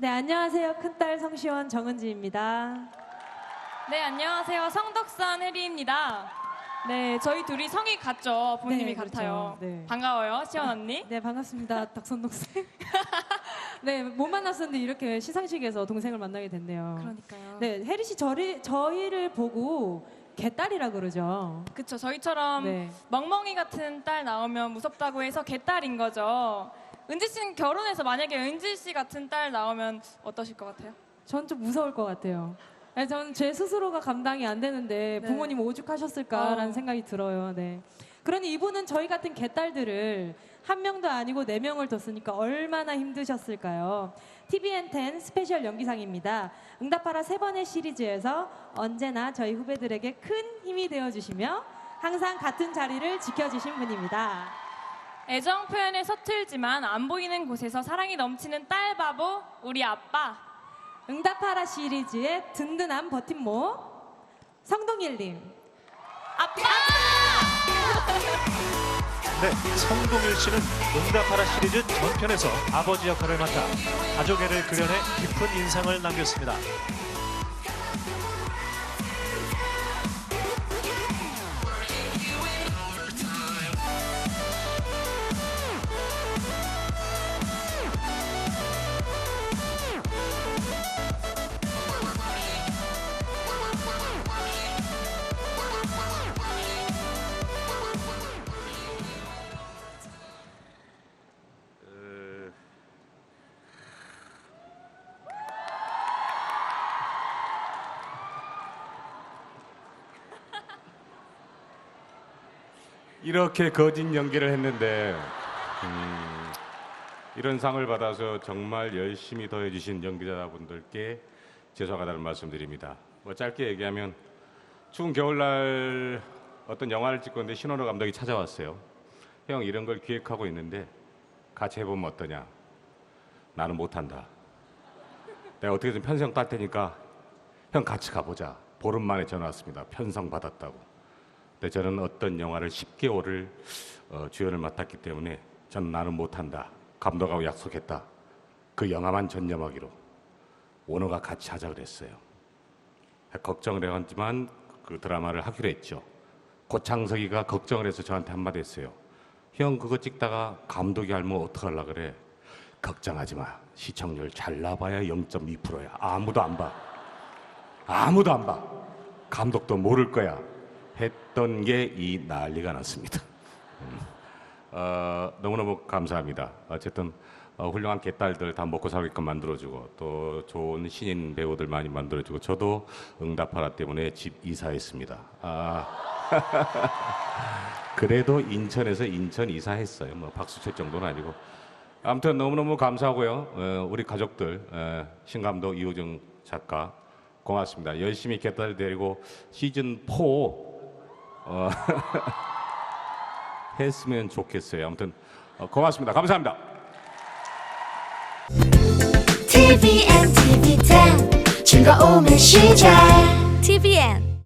네, 안녕하세요. 큰딸 성시원 정은지입니다. 네, 안녕하세요. 성덕산 혜리입니다. 네, 저희 둘이 성이 같죠. 부모님이 네, 그렇죠. 같아요. 네. 반가워요, 시원 언니. 네, 반갑습니다. 덕선 동생. 네, 못 만났었는데 이렇게 시상식에서 동생을 만나게 됐네요. 그러니까요. 네, 혜리 씨 저리, 저희를 보고 개딸이라 그러죠. 그쵸, 저희처럼 네. 멍멍이 같은 딸 나오면 무섭다고 해서 개딸인 거죠. 은지 씨는 결혼해서 만약에 은지 씨 같은 딸 나오면 어떠실 것 같아요? 전 좀 무서울 것 같아요. 네, 저는 제 스스로가 감당이 안 되는데 네. 부모님 오죽하셨을까라는 어. 생각이 들어요. 네. 그러니 이분은 저희 같은 개딸들을 한 명도 아니고 네 명을 뒀으니까 얼마나 힘드셨을까요? TVN10 스페셜 연기상입니다. 응답하라 세 번의 시리즈에서 언제나 저희 후배들에게 큰 힘이 되어주시며 항상 같은 자리를 지켜주신 분입니다. 애정 표현에 서툴지만 안 보이는 곳에서 사랑이 넘치는 딸 바보, 우리 아빠. 응답하라 시리즈의 든든한 버팀목 성동일님. 아빠! 네, 성동일 씨는 응답하라 시리즈 전편에서 아버지 역할을 맡아 가족애를 그려내 깊은 인상을 남겼습니다. 이렇게 거짓 연기를 했는데 음, 이런 상을 받아서 정말 열심히 더해주신 연기자분들께 죄송하다는 말씀드립니다. 뭐 짧게 얘기하면 추운 겨울날 어떤 영화를 찍고 있는데 신원호 감독이 찾아왔어요. 형 이런 걸 기획하고 있는데 같이 해보면 어떠냐? 나는 못한다. 내가 어떻게 든 편성 딸 테니까 형 같이 가보자. 보름 만에 전화 왔습니다. 편성 받았다고. 근데 저는 어떤 영화를 10개월을 어, 주연을 맡았기 때문에 저는 나는 못한다. 감독하고 약속했다. 그 영화만 전념하기로. 오너가 같이 하자 그랬어요. 걱정을 했지만 그 드라마를 하기로 했죠. 고창석이가 걱정을 해서 저한테 한마디 했어요. 형 그거 찍다가 감독이 알면 어떡하려 그래. 걱정하지 마. 시청률 잘 나봐야 0.2%야. 아무도 안 봐. 아무도 안 봐. 감독도 모를 거야. 했던 게 이 난리가 났습니다. 음. 어, 너무너무 감사합니다. 어쨌든 어, 훌륭한 개딸들 다 먹고 살게끔 만들어주고 또 좋은 신인 배우들 많이 만들어주고 저도 응답하라 때문에 집 이사했습니다. 아, 그래도 인천에서 인천 이사했어요. 뭐 박수 칠 정도는 아니고. 아무튼 너무너무 감사하고요. 어, 우리 가족들, 어, 신감독 이호정 작가 고맙습니다. 열심히 개딸 데리고 시즌 4 어, 했으면 좋겠어요. 아무튼 어, 고맙습니다. 감사합니다. TVN, TV10 즐거움의 시작 TVN